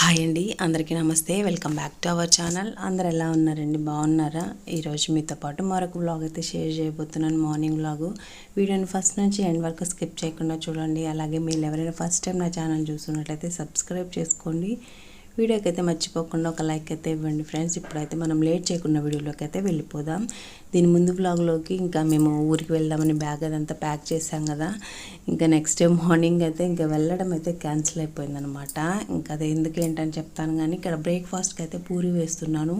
Hi అండి. అందరికీ నమస్తే. Welcome back to our channel. అందరు ఎలా ఉన్నారండి? బాగున్నారా? ఈరోజు మీతో పాటు మరొక వ్లాగ్ అయితే షేర్ చేయబోతున్నాను. మార్నింగ్ వ్లాగు వీడియోని ఫస్ట్ నుంచి ఎండ్ వరకు స్కిప్ చేయకుండా చూడండి. అలాగే మీరు ఎవరైనా ఫస్ట్ టైం నా ఛానల్ చూస్తున్నట్లయితే సబ్స్క్రైబ్ చేసుకోండి. వీడియోకి అయితే మర్చిపోకుండా ఒక లైక్ అయితే ఇవ్వండి ఫ్రెండ్స్. ఇప్పుడైతే మనం లేట్ చేయకుండా వీడియోలోకి అయితే వెళ్ళిపోదాం. దీని ముందు బ్లాగ్లోకి ఇంకా మేము ఊరికి వెళ్దామని బ్యాగ్ అదంతా ప్యాక్ చేసాం కదా. ఇంకా నెక్స్ట్ డే మార్నింగ్ అయితే ఇంకా వెళ్ళడం అయితే క్యాన్సిల్ అయిపోయిందనమాట ఇంకా అది ఎందుకు ఏంటని చెప్తాను కానీ ఇక్కడ బ్రేక్ఫాస్ట్కి అయితే పూరి వేస్తున్నాను.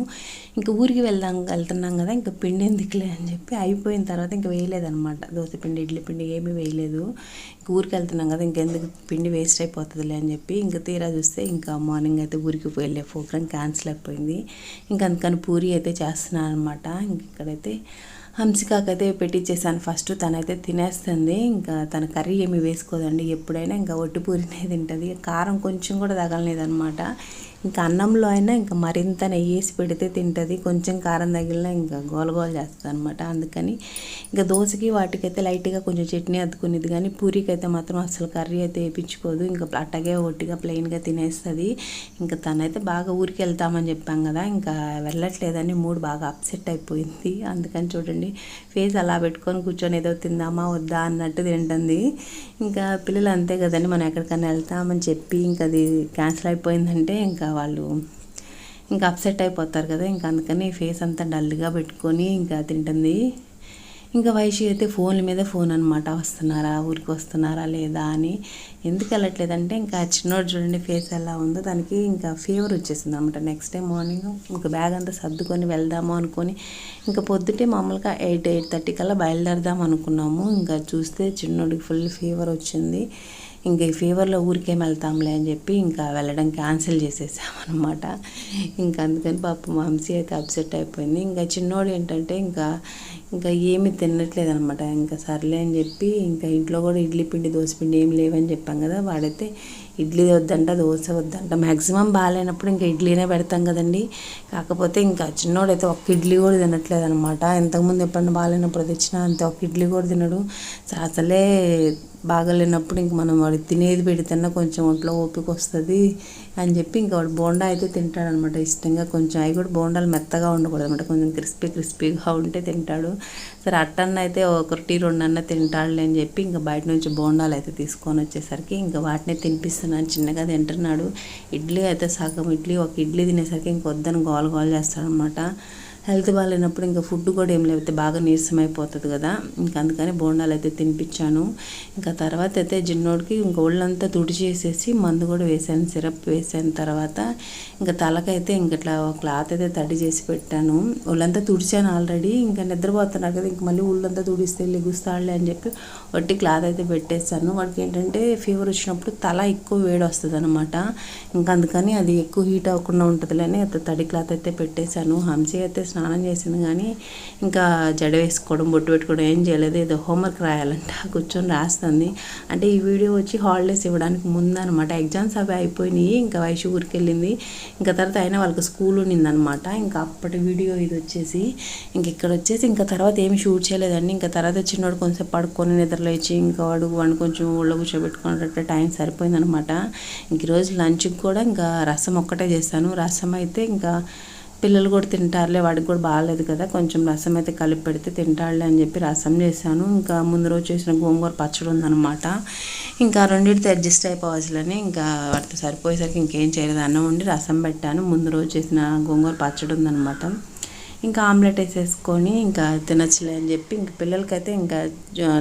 ఇంకా ఊరికి వెళ్దాం వెళ్తున్నాం కదా ఇంకా పిండి ఎందుకులే అని చెప్పి అయిపోయిన తర్వాత ఇంకా వేయలేదనమాట దోశ పిండి ఇడ్లీ పిండి ఏమీ వేయలేదు. ఊరికి వెళ్తున్నాం కదా ఇంకెందుకు పిండి వేస్ట్ అయిపోతుందిలే అని చెప్పి ఇంకా తీరా చూస్తే ఇంకా మార్నింగ్ అయితే ఊరికి వెళ్ళే ప్రోగ్రామ్ క్యాన్సిల్ అయిపోయింది. ఇంకా అందుకని పూరి అయితే చేస్తున్నాను అనమాట ఇంక ఇక్కడైతే హంసికాకైతే పెట్టించేసాను ఫస్ట్ తనైతే తినేస్తుంది. ఇంకా తన కర్రీ ఏమి వేసుకోదండి. ఎప్పుడైనా ఇంకా ఒట్టి పూరినే తింటుంది. కారం కొంచెం కూడా తగలలేదనమాట ఇంకా అన్నంలో అయినా ఇంకా మరింత నెయ్యి వేసి పెడితే తింటుంది. కొంచెం కారం తగిలినా ఇంకా గోలగోలు చేస్తుంది అనమాట అందుకని ఇంకా దోశకి వాటికైతే లైట్గా కొంచెం చట్నీ అద్దుకునేది కానీ పూరికి అయితే మాత్రం అసలు కర్రీ అయితే వేయించుకోదు ఇంకా అట్టగే ఒట్టిగా ప్లెయిన్గా తినేస్తుంది. ఇంకా తనైతే బాగా ఊరికి వెళ్తామని చెప్పాం కదా ఇంకా వెళ్ళట్లేదని మూడు బాగా అప్సెట్ అయిపోయింది. అందుకని చూడండి ఫేస్ అలా పెట్టుకొని కూర్చొని ఏదో తిందామా వద్దా అన్నట్టు తింటుంది. ఇంకా పిల్లలు అంతే కదండి మనం ఎక్కడికైనా వెళ్తామని చెప్పి ఇంకా అది క్యాన్సిల్ అయిపోయిందంటే ఇంకా వాళ్ళు ఇంకా అప్సెట్ అయిపోతారు కదా ఇంకా అందుకని ఫేస్ అంతా డల్గా పెట్టుకొని ఇంకా తింటుంది. ఇంకా వైషి అయితే ఫోన్ల మీద ఫోన్ అనమాట వస్తున్నారా ఊరికి వస్తున్నారా లేదా అని ఎందుకు వెళ్ళట్లేదంటే ఇంకా చిన్నోడు చూడండి ఫేస్ ఎలా ఉందో దానికి ఇంకా ఫీవర్ వచ్చేసింది అనమాట నెక్స్ట్ డే మార్నింగ్ ఇంకా బ్యాగ్ అంతా సర్దుకొని వెళ్దాము అనుకొని ఇంకా పొద్దుటే మామూలుగా ఎయిట్ ఎయిట్ థర్టీ కల్లా బయలుదేరదాం అనుకున్నాము. ఇంకా చూస్తే చిన్నోడికి ఫుల్ ఫీవర్ వచ్చింది. ఇంకా ఈ ఫీవర్లో ఊరికేం వెళ్తాంలే అని చెప్పి ఇంకా వెళ్ళడం క్యాన్సిల్ చేసేసామన్నమాట. ఇంకా అందుకని పాప మాంసీ అయితే అప్సెట్ అయిపోయింది. ఇంకా చిన్నోడు ఏంటంటే ఇంకా ఇంకా ఏమి తినట్లేదు అనమాట ఇంకా సర్లే అని చెప్పి ఇంకా ఇంట్లో కూడా ఇడ్లీ పిండి దోశ పిండి ఏం లేవని చెప్పాం కదా వాడైతే ఇడ్లీ వద్దంట దోశ వద్దంట. మ్యాక్సిమం బాగాలేనప్పుడు ఇంకా ఇడ్లీనే పెడతాం కదండి. కాకపోతే ఇంకా చిన్నోడైతే ఒక్క ఇడ్లీ కూడా తినట్లేదు అనమాట ఇంతకుముందు ఎప్పుడన్నా బాగాలేనప్పుడు తెచ్చినా అంతే ఒక ఇడ్లీ కూడా తినడు. అసలే బాగలేనప్పుడు ఇంక మనం వాడు తినేది పెడితేనే కొంచెం ఒంట్లో ఓపిక వస్తుంది అని చెప్పి ఇంకా వాడు బోండా అయితే తింటాడనమాట. ఇష్టంగా కొంచెం అవి కూడా బోండాలు మెత్తగా ఉండకూడదు అనమాట కొంచెం క్రిస్పీ క్రిస్పీగా ఉంటే తింటాడు. సరే అట్టన్న అయితే ఒకటి రెండు అన్న తింటాడులే అని చెప్పి ఇంకా బయట నుంచి బోండాలు అయితే తీసుకొని వచ్చేసరికి ఇంకా వాటినే తినిపిస్తున్నాను. చిన్నగా తింటున్నాడు. ఇడ్లీ అయితే సగం ఇడ్లీ ఒక ఇడ్లీ తినేసరికి ఇంకొద్దని గోల గోల చేస్తాడనమాట. హెల్త్ బాగాలేనప్పుడు ఇంకా ఫుడ్ కూడా ఏం లేకపోతే బాగా నీరసం అయిపోతుంది కదా. ఇంకా అందుకని బోండాలు అయితే తినిపించాను. ఇంకా తర్వాత అయితే జిన్నోడికి ఇంకా ఒళ్ళంతా తుడిచేసేసి మందు కూడా వేసాను. సిరప్ వేసాను తర్వాత. ఇంకా తలకైతే ఇంక ఇట్లా క్లాత్ అయితే తడి చేసి పెట్టాను. ఒళ్ళంతా తుడిచాను ఆల్రెడీ. ఇంకా నిద్రపోతున్నారు కదా. ఇంక మళ్ళీ ఒళ్ళంతా తుడిస్తే లెగుస్తాడులే అని చెప్పి వట్టి క్లాత్ అయితే పెట్టేశాను. వాడికి ఏంటంటే ఫీవర్ వచ్చినప్పుడు తల ఎక్కువ వేడి వస్తుంది అనమాట ఇంకా అందుకని అది ఎక్కువ హీట్ అవ్వకుండా ఉంటుందిలే అని తడి క్లాత్ అయితే పెట్టేశాను. హంసీ అయితే స్నానం చేసింది కానీ ఇంకా జడ వేసుకోవడం బొట్టు పెట్టుకోవడం ఏం చేయలేదు. ఏదో హోంవర్క్ రాయాలంట కూర్చొని రాస్తుంది. అంటే ఈ వీడియో వచ్చి హాలిడేస్ ఇవ్వడానికి ముందనమాట. ఎగ్జామ్స్ అవి అయిపోయినాయి ఇంకా వయసు ఊరికి వెళ్ళింది. ఇంకా తర్వాత అయినా వాళ్ళకి స్కూల్ ఉన్నిందనమాట ఇంకా అప్పటి వీడియో ఇది వచ్చేసి ఇంక ఇక్కడ వచ్చేసి ఇంకా తర్వాత ఏమి షూట్ చేయలేదండి. ఇంకా తర్వాత చిన్నవాడు కొంచెం పడుకొని నిద్రలేచి ఇంకా వాడు వాడిని కొంచెం ఊళ్ళో కూర్చోబెట్టుకున్నట్టు టైం సరిపోయిందనమాట. ఇంక ఈరోజు లంచ్కి కూడా ఇంకా రసం ఒక్కటే చేస్తాను. రసం అయితే ఇంకా పిల్లలు కూడా తింటారులే వాడికి కూడా బాగాలేదు కదా కొంచెం రసం అయితే కలిపి పెడితే తింటాడులే అని చెప్పి రసం చేశాను. ఇంకా ముందు రోజు చేసిన గోంగూర పచ్చడి ఉందనమాట ఇంకా రెండింటితో అడ్జస్ట్ అయిపోవాల్సిలని ఇంకా వాటితో సరిపోయేసరికి ఇంకేం చేయలేదు అన్నం వండి రసం పెట్టాను. ముందు రోజు చేసిన గోంగూర పచ్చడి ఉందనమాట ఇంకా ఆమ్లెట్ వేసేసుకొని ఇంకా తినచ్చులే అని చెప్పి ఇంక పిల్లలకైతే ఇంకా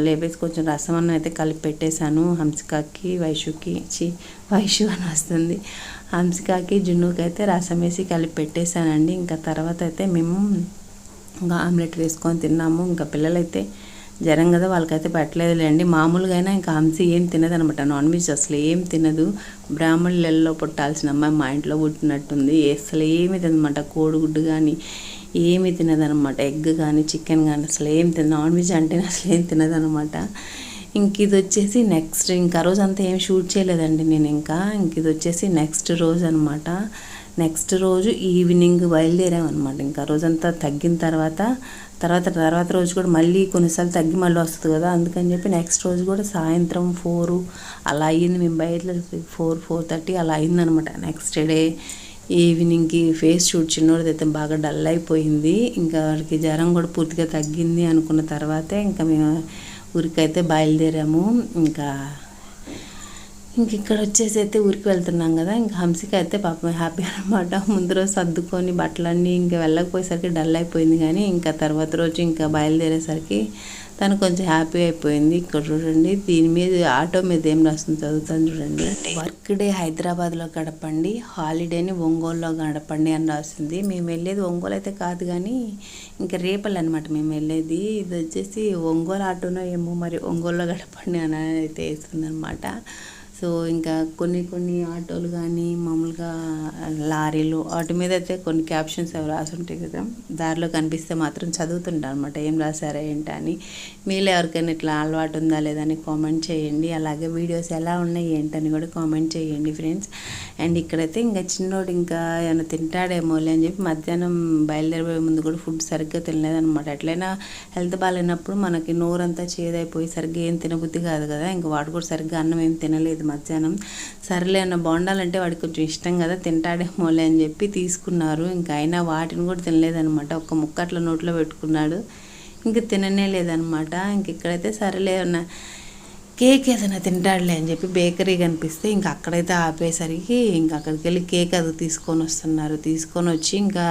లేపేసి కొంచెం రసం అన్నం అయితే కలిపి పెట్టేశాను. హంసికాకి వైషుకి చి వైషు అని వస్తుంది. హంసికాకి జున్నుకి అయితే రసం వేసి కలిపి పెట్టేశానండి. ఇంకా తర్వాత అయితే మేము ఇంకా ఆమ్లెట్ వేసుకొని తిన్నాము. ఇంకా పిల్లలైతే జ్వరం కదా వాళ్ళకైతే పెట్టలేదులేండి. మామూలుగా అయినా ఇంకా హంసి ఏం తినదు అనమాట నాన్ వెజ్ అసలు ఏం తినదు. బ్రాహ్మణులలో పుట్టాల్సిన అమ్మాయి మా ఇంట్లో పుట్టినట్టుంది. అసలు ఏమి తినమాట కోడిగుడ్డు కానీ ఏమి తినదనమాట. ఎగ్ కానీ చికెన్ కానీ అసలు ఏం తిన నాన్ వెజ్ అంటే అసలు ఏం తినదనమాట. ఇంక ఇది వచ్చేసి నెక్స్ట్ ఇంకా రోజు అంతా ఏం షూట్ చేయలేదండి నేను ఇంకా. ఇంక ఇది వచ్చేసి నెక్స్ట్ రోజు అనమాట. నెక్స్ట్ రోజు ఈవినింగ్ బయలుదేరామన్నమాట ఇంకా రోజంతా తగ్గిన తర్వాత తర్వాత తర్వాత రోజు కూడా మళ్ళీ కొన్నిసార్లు తగ్గి మళ్ళీ వస్తుంది కదా. అందుకని చెప్పి నెక్స్ట్ రోజు కూడా సాయంత్రం ఫోరు అలా అయ్యింది. మేము బయట ఫోర్ ఫోర్ థర్టీ అలా అయిందనమాట నెక్స్ట్ డే ఈవినింగ్కి ఫేస్ షూట్ చిన్నోడిదైతే బాగా డల్ అయిపోయింది ఇంకా వాడికి జ్వరం కూడా పూర్తిగా తగ్గింది అనుకున్న తర్వాతే ఇంకా మేము ఊరికైతే బయలుదేరాము. ఇంకా ఇంక ఇక్కడ వచ్చేసి అయితే ఊరికి వెళ్తున్నాం కదా ఇంకా హంసిక అయితే పాపం హ్యాపీ అనమాట ముందు రోజు సర్దుకొని బట్టలన్నీ ఇంకా వెళ్ళకపోయేసరికి డల్ అయిపోయింది కానీ ఇంకా తర్వాత రోజు ఇంకా బయలుదేరేసరికి తను కొంచెం హ్యాపీ అయిపోయింది. ఇక్కడ చూడండి దీని మీద ఆటో మీద ఏం రాస్తుంది చదువుతాను చూడండి. వర్క్ డే హైదరాబాద్లో గడపండి హాలిడేని ఒంగోలులో గడపండి అని రాసింది. మేము వెళ్ళేది ఒంగోలు అయితే కాదు కానీ ఇంకా రేపల్ అనమాట మేము వెళ్ళేది. ఇది వచ్చేసి ఒంగోలు ఆటోనో ఏమో మరి ఒంగోలులో గడపండి అని అయితే వేస్తుంది అనమాట సో ఇంకా కొన్ని కొన్ని ఆటోలు కానీ మామూలుగా లారీలు వాటి మీద అయితే కొన్ని క్యాప్షన్స్ అవి రాసి ఉంటాయి కదా దారిలో కనిపిస్తే మాత్రం చదువుతుంటాను అనమాట ఏం రాశారా ఏంటా అని. మీలో ఎవరికైనా ఇట్లా అలవాటు ఉందా లేదని కామెంట్ చేయండి. అలాగే వీడియోస్ ఎలా ఉన్నాయి ఏంటని కూడా కామెంట్ చేయండి ఫ్రెండ్స్ అండ్ ఇక్కడైతే ఇంకా చిన్నోడు ఇంకా ఏమైనా తింటాడేమోలే అని చెప్పి మధ్యాహ్నం బయలుదేరిపోయే ముందు కూడా ఫుడ్ సరిగ్గా తినలేదనమాట ఎట్లయినా హెల్త్ బాగాలేనప్పుడు మనకి నోరంతా చేదైపోయి సరిగ్గా ఏం తినబుద్ధి కాదు కదా ఇంకా వాడు కూడా సరిగ్గా అన్నం ఏం తినలేదు మధ్యాహ్నం. సరేలే అన్న బోండాలంటే వాడికి కొంచెం ఇష్టం కదా తింటాడేమోలే అని చెప్పి తీసుకున్నారు. ఇంకా అయినా వాటిని కూడా తినలేదనమాట ఒక్క ముక్క అట్లా నోట్లో పెట్టుకున్నాడు. ఇంకా తిననే లేదనమాట ఇంక ఇక్కడైతే సరేలే అన్న కేక్ ఏదైనా తింటాడులే అని చెప్పి బేకరీ కనిపిస్తే ఇంకా అక్కడైతే ఆపేసరికి ఇంకా అక్కడికి వెళ్ళి కేక్ అది తీసుకొని వస్తున్నారు. తీసుకొని వచ్చి ఇంకా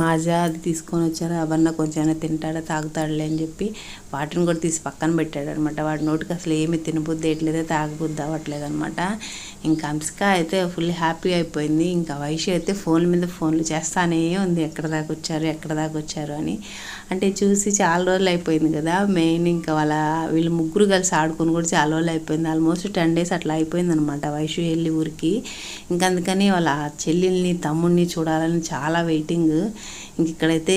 మాజా అది తీసుకొని వచ్చారు. అవన్న కొంచెం అయినా తింటాడా తాగుతాడులే అని చెప్పి వాటిని కూడా తీసి పక్కన పెట్టాడు అనమాట వాడి నోటికి అసలు ఏమి తినబుద్ధి వేయట్లేదు తాగబుద్ధి అవ్వట్లేదు అనమాట ఇంకా అంశిక అయితే ఫుల్ హ్యాపీ అయిపోయింది. ఇంకా వైషి అయితే ఫోన్ల మీద ఫోన్లు చేస్తానే ఉంది. ఎక్కడ దాకా వచ్చారు ఎక్కడ దాకా వచ్చారు అని. అంటే చూసి చాలా రోజులు అయిపోయింది కదా. మెయిన్ ఇంకా వాళ్ళ వీళ్ళు ముగ్గురు కలిసి ఆడుకొని కూడా చాలా రోజులు అయిపోయింది. ఆల్మోస్ట్ టెన్ డేస్ అట్లా అయిపోయింది అనమాట వైషు వెళ్ళి ఊరికి. ఇంకా అందుకని వాళ్ళ చెల్లెల్ని తమ్ముడిని చూడాలని చాలా వెయిటింగ్. ఇంక ఇక్కడైతే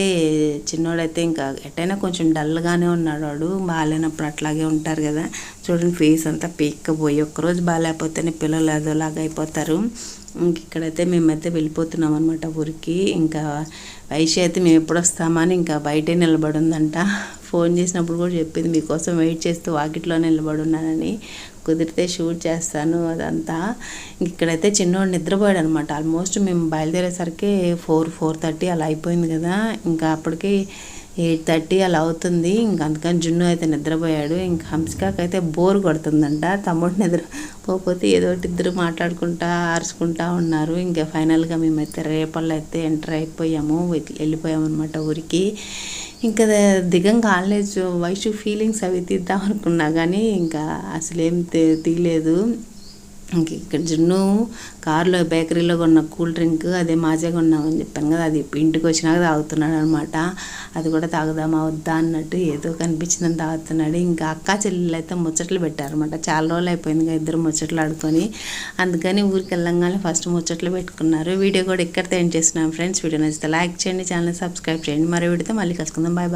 చిన్నోడైతే ఇంకా ఎట్టయినా కొంచెం డల్గానే ఉన్నాడు వాడు బాగాలేనప్పుడు అట్లాగే ఉంటారు కదా. చూడండి ఫేస్ అంతా పీక్కపోయి ఒక్కరోజు బాగాలేకపోతేనే పిల్లలు అదోలాగా అయిపోతారు. ఇంక ఇక్కడైతే మేమైతే వెళ్ళిపోతున్నాం అనమాట ఊరికి. ఇంకా వైషి అయితే మేము ఎప్పుడు వస్తామని ఇంకా బయటే నిలబడి ఉందంట ఫోన్ చేసినప్పుడు కూడా చెప్పింది మీకోసం వెయిట్ చేస్తూ వాకిట్లో నిలబడి ఉన్నానని కుదిరితే షూట్ చేస్తాను అదంతా. ఇక్కడైతే చిన్నవాడు నిద్రపోయాడు అనమాట ఆల్మోస్ట్ మేము బయలుదేరేసరికి ఫోర్ ఫోర్ థర్టీ అలా అయిపోయింది కదా. ఇంకా అప్పటికి ఎయిట్ థర్టీ అలా అవుతుంది. ఇంక అందుకని జున్ను అయితే నిద్రపోయాడు. ఇంక హంసికాకి బోర్ కొడుతుందంట. తమ్ముడు నిద్ర పోతే ఏదో ఒకటి ఇద్దరు మాట్లాడుకుంటా ఆర్చుకుంటా ఉన్నారు. ఇంకా ఫైనల్గా మేమైతే రేపళ్ళు అయితే ఎంటర్ అయిపోయాము. వెళ్ళిపోయామన్నమాట ఊరికి. ఇంకా దిగం కాలేజ్ వైషు ఫీలింగ్స్ అవి తీద్దాం అనుకున్నా కానీ ఇంకా అసలేం తీయలేదు. ఇంక ఇక్కడ జున్ను కారులో బేకరీలో కొన్న కూల్ డ్రింక్ అదే మాజా కొన్నామని చెప్పాను కదా. అది ఇంటికి వచ్చినాక తాగుతున్నాడు అనమాట అది కూడా తాగుదామా వద్దా అన్నట్టు ఏదో కనిపించిందని తాగుతున్నాడు. ఇంకా అక్క చెల్లెలు అయితే ముచ్చట్లు పెట్టారనమాట. చాలా రోజులు అయిపోయింది కదా ఇద్దరు ముచ్చట్లు ఆడుకొని. అందుకని ఊరికి వెళ్ళంగానే ఫస్ట్ ముచ్చట్లు పెట్టుకున్నారు. వీడియో కూడా ఎక్కడ ఏం చేస్తున్నాం ఫ్రెండ్స్. వీడియో నచ్చితే లైక్ చేయండి ఛానల్ సబ్స్క్రైబ్ చేయండి. మరో వీడితో మళ్ళీ కలుసుకుందాం. Bye bye